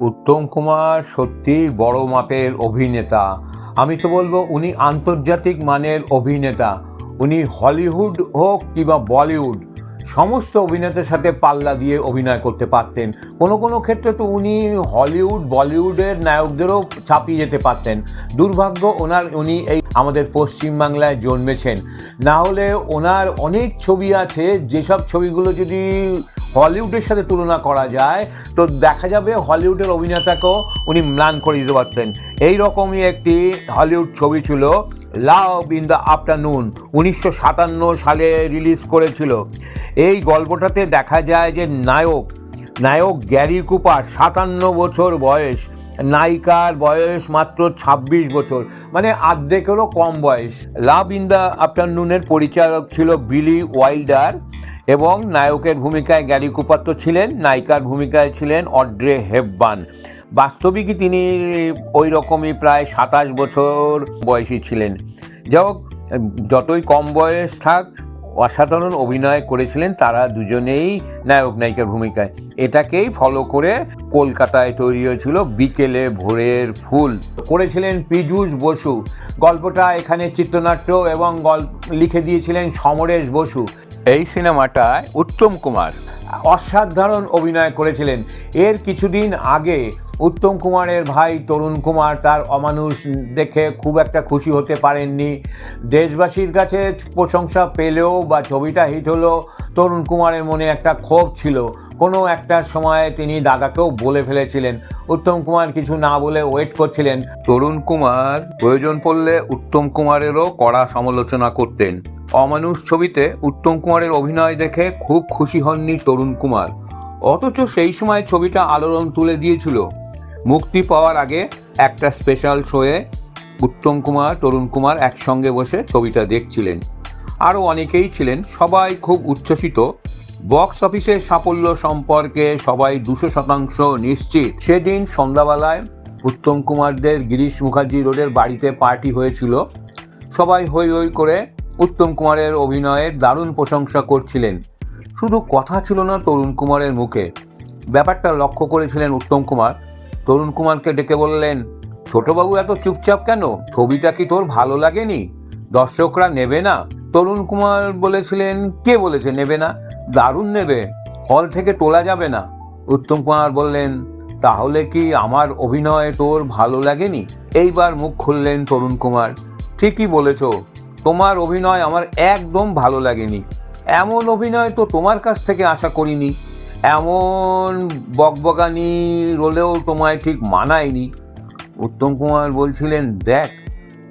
উত্তম কুমার সত্যি বড় মাপের অভিনেতা। আমি তো বলব উনি আন্তর্জাতিক মানের অভিনেতা। উনি হলিউড হোক কিংবা বলিউড, সমস্ত অভিনেতার সাথে পাল্লা দিয়ে অভিনয় করতে পারতেন। কোনো কোনো ক্ষেত্রে তো উনি হলিউড, বলিউডের নায়কদেরও ছাপিয়ে যেতে পারতেন। দুর্ভাগ্য ওনার, উনি এই আমাদের পশ্চিমবাংলায় জন্মেছেন। না হলে ওনার অনেক ছবি আছে, যেসব ছবিগুলো যদি হলিউডের সাথে তুলনা করা যায়। তো দেখা যাবে হলিউডের অভিনেতাকেও উনি ম্লান করে দিতে পারতেন। এই রকমই একটি হলিউড ছবি ছিল লাভ ইন দ্য আফটারনুন উনিশশো সাতান্ন সালে রিলিজ করেছিল। এই গল্পটাতে দেখা যায় যে নায়ক নায়ক গ্যারি কুপার সাতান্ন বছর বয়স নায়িকার বয়স মাত্র ২৬ বছর মানে আর্ধেকেরও কম বয়স। লাভ ইন দ্য আফটারনুনের পরিচালক ছিল বিলি ওয়াইল্ডার এবং নায়কের ভূমিকায় গ্যারি কুপার তো ছিলেন, নায়িকার ভূমিকায় ছিলেন অড্রে হেববান বাস্তবিকই তিনি ওই রকমই প্রায় সাতাশ বছর বয়সী ছিলেন। যাই যতই কম বয়স থাক অসাধারণ অভিনয় করেছিলেন, তারা দুজনেই নায়ক নায়িকার ভূমিকায়। এটাকেই ফলো করে কলকাতায় তৈরি হয়েছিল বিকেলে ভোরের ফুল। করেছিলেন পীযূষ বসু। গল্পটা এখানে চিত্রনাট্য এবং গল্প লিখে দিয়েছিলেন সমরেশ বসু। এই সিনেমাটায় উত্তম কুমার অসাধারণ অভিনয় করেছিলেন। এর কিছুদিন আগে উত্তম কুমারের ভাই তরুণ কুমার তার অমানুষ দেখে খুব একটা খুশি হতে পারেননি। দেশবাসীর কাছে প্রশংসা পেলেও বা ছবিটা হিট হলো, তরুণ কুমারের মনে একটা ক্ষোভ ছিল। কোনো একটা সময় তিনি দাদাকেও বলে ফেলেছিলেন। উত্তম কুমার কিছু না বলে ওয়েট করছিলেন। তরুণ কুমার প্রয়োজন পড়লে উত্তম কুমারেরও কড়া সমালোচনা করতেন। অমানুষ ছবিতে উত্তম কুমারের অভিনয় দেখে খুব খুশি হননি তরুণ কুমার। অথচ সেই সময় ছবিটা আলোড়ন তুলে দিয়েছিল। মুক্তি পাওয়ার আগে একটা স্পেশাল শোয়ে উত্তম কুমার, তরুণ কুমার একসঙ্গে বসে ছবিটা দেখছিলেন। আরও অনেকেই ছিলেন, সবাই খুব উচ্ছ্বসিত। বক্স অফিসের সাফল্য সম্পর্কে সবাই দুশো শতাংশ নিশ্চিত। সেদিন সন্ধ্যাবেলায় উত্তম কুমারদের গিরিশ মুখার্জি রোডের বাড়িতে পার্টি হয়েছিল। সবাই হই হই করে উত্তম কুমারের অভিনয়ের দারুণ প্রশংসা করছিলেন। শুধু কথা ছিল না তরুণ কুমারের মুখে। ব্যাপারটা লক্ষ্য করেছিলেন উত্তম কুমার। তরুণ কুমারকে ডেকে বললেন, ছোটবাবু, এত চুপচাপ কেন? ছবিটা কি তোর ভালো লাগেনি? দর্শকরা নেবে না? তরুণ কুমার বলেছিলেন, কে বলেছে নেবে না? দারুণ নেবে। হল থেকে তোলা যাবে না। উত্তম কুমার বললেন, তাহলে কি আমার অভিনয় তোর ভালো লাগেনি? এইবার মুখ খুললেন তরুণ কুমার। ঠিকই বলেছ। তোমার অভিনয় আমার একদম ভালো লাগেনি। এমন অভিনয় তো তোমার কাছ থেকে আশা করিনি। এমন বকবকানি রোলেও তোমায় ঠিক মানায়নি। উত্তম কুমার বলছিলেন, দেখ,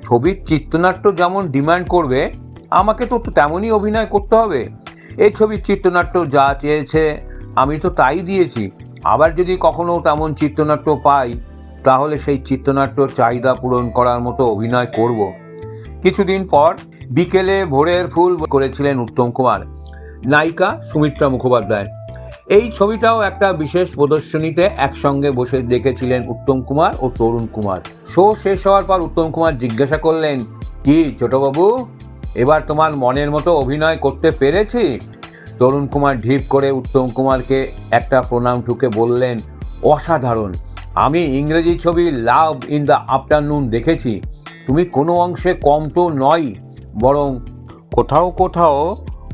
ছবির চিত্রনাট্য যেমন ডিমান্ড করবে, আমাকে তো তেমনই অভিনয় করতে হবে। এই ছবির চিত্রনাট্য যা চেয়েছে, আমি তো তাই দিয়েছি। আবার যদি কখনো তেমন চিত্রনাট্য পাই, তাহলে সেই চিত্রনাট্য চাহিদা পূরণ করার মতো অভিনয় করব। কিছুদিন পর বিকেলে ভোরের ফুল করেছিলেন উত্তম কুমার। নায়িকা সুমিত্রা মুখোপাধ্যায়। এই ছবিটাও একটা বিশেষ প্রদর্শনীতে একসঙ্গে বসে দেখেছিলেন উত্তম কুমার ও তরুণ কুমার। শো শেষ হওয়ার পর উত্তম কুমার জিজ্ঞাসা করলেন, কি ছোটবাবু, এবার তোমার মনের মতো অভিনয় করতে পেরেছি? তরুণ কুমার ঢিপ করে উত্তম কুমারকে একটা প্রণাম ঠুকে বললেন, অসাধারণ। আমি ইংরেজি ছবি লাভ ইন দ্য আফটারনুন দেখেছি। তুমি কোনো অংশে কম তো নয় বরং কোথাও কোথাও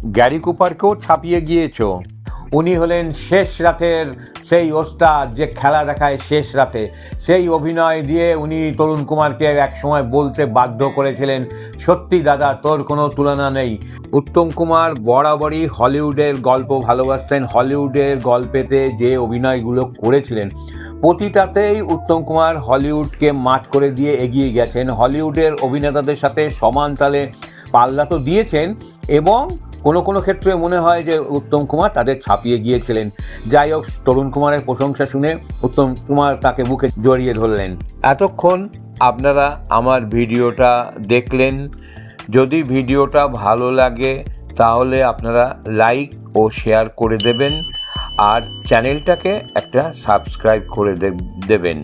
গ্যারি কুপারকেও ছাপিয়ে গিয়েছ। উনি হলেন শেষ রাতের সেই ওস্তাদ যে খেলা দেখায় শেষ রাতে, সেই অভিনয় দিয়ে উনি তরুণ কুমারকে একসময় বলতে বাধ্য করেছিলেন, সত্যি দাদা, তোর কোনো তুলনা নেই। উত্তম কুমার বরাবরই হলিউডের গল্প ভালোবাসতেন। হলিউডের গল্পেতে যে অভিনয়গুলো করেছিলেন, প্রতিটাতেই উত্তম কুমার হলিউডকে মাঠ করে দিয়ে এগিয়ে গেছেন। হলিউডের অভিনেতাদের সাথে সমান তালে পাল্লা তো দিয়েছেন এবং কোনো কোনো ক্ষেত্রে মনে হয় যে উত্তম কুমার তাদের ছাপিয়ে গিয়েছিলেন। যাই হোক, তরুণ কুমারের প্রশংসা শুনে উত্তম কুমার তাকে বুকে জড়িয়ে ধরলেন। এতক্ষণ আপনারা আমার ভিডিওটা দেখলেন। যদি ভিডিওটা ভালো লাগে, তাহলে আপনারা লাইক ও শেয়ার করে দেবেন। আর চ্যানেলটাকে একটা সাবস্ক্রাইব করে দেবেন।